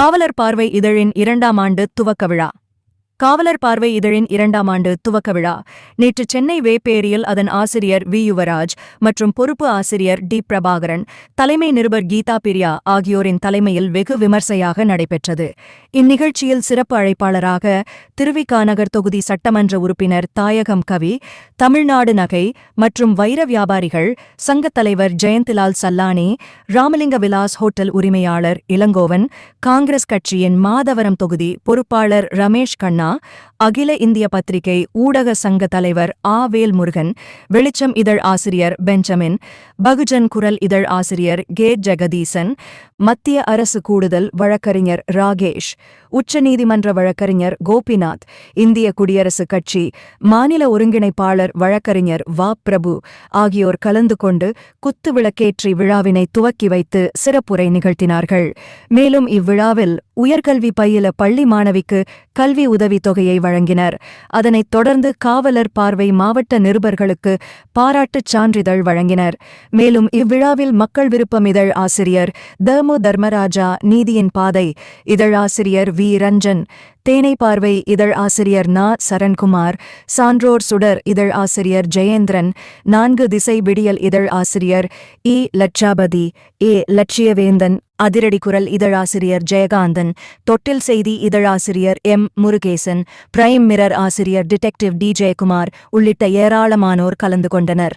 காவலர் பார்வை இதழின் இரண்டாம் ஆண்டு துவக்க விழா. காவலர் பார்வை இதழின் இரண்டாம் ஆண்டு துவக்க விழா. நேற்று சென்னை வேப்பேரியில் அதன் ஆசிரியர் வி யுவராஜ் மற்றும் பொறுப்பு ஆசிரியர் டி பிரபாகரன் தலைமை நிருபர் கீதா பிரியா ஆகியோரின் தலைமையில் வெகு விமர்சையாக நடைபெற்றது. இந்நிகழ்ச்சியில் சிறப்பு அழைப்பாளராக திருவிகாநகர் தொகுதி சட்டமன்ற உறுப்பினர் தாயகம் கவி தமிழ்நாடு நகை மற்றும் வைர வியாபாரிகள் சங்கத் தலைவர் ஜெயந்திலால் சல்லானி ராமலிங்க விலாஸ் ஹோட்டல் உரிமையாளர் இளங்கோவன் காங்கிரஸ் கட்சியின் மாதவரம் தொகுதி பொறுப்பாளர் ரமேஷ் கண்ணா அகில இந்திய பத்திரிகை ஊடக சங்க தலைவர் ஆ. வேல்முருகன் வெளிச்சம் இதழ் ஆசிரியர் பெஞ்சமின் பகுஜன் குரல் இதழ் ஆசிரியர் கே. ஜெகதீசன் மத்திய அரசு கூடுதல் வழக்கறிஞர் ராகேஷ் உச்சநீதிமன்ற வழக்கறிஞர் கோபிநாத் இந்திய குடியரசுக் கட்சி மாநில ஒருங்கிணைப்பாளர் வழக்கறிஞர் வா. பிரபு ஆகியோர் கலந்து கொண்டு குத்து விளக்கேற்றி விழாவினை துவக்கி வைத்து சிறப்புரை நிகழ்த்தினார்கள். மேலும் இவ்விழாவில் உயர்கல்வி பயில பள்ளி மாணவிக்கு கல்வி உதவி தொகையை வழங்கினர். அதனைத் தொடர்ந்து காவலர் பார்வை மாவட்ட நிருபர்களுக்கு பாராட்டுச் சான்றிதழ் வழங்கினர். மேலும் இவ்விழாவில் மக்கள் விருப்பம் இதழ் ஆசிரியர் தர்மு தர்மராஜா நீதியின் பாதை இதழாசிரியர் வி. ரஞ்சன் தேனை பார்வை இதழ் ஆசிரியர் நா. சரண்குமார் சான்றோர் சுடர் இதழ் ஆசிரியர் ஜெயேந்திரன் நான்கு திசை விடியல் இதழ் ஆசிரியர் இ. லட்சாபதி ஏ. லட்சியவேந்தன் அதிரடி குரல் இதழாசிரியர் ஜெயகாந்தன் தொட்டில் செய்தி இதழாசிரியர் எம். முருகேசன் பிரைம் மிரர் ஆசிரியர் டிடெக்டிவ் டி. ஜெயக்குமார் உள்ளிட்ட ஏராளமானோர் கலந்து கொண்டனர்.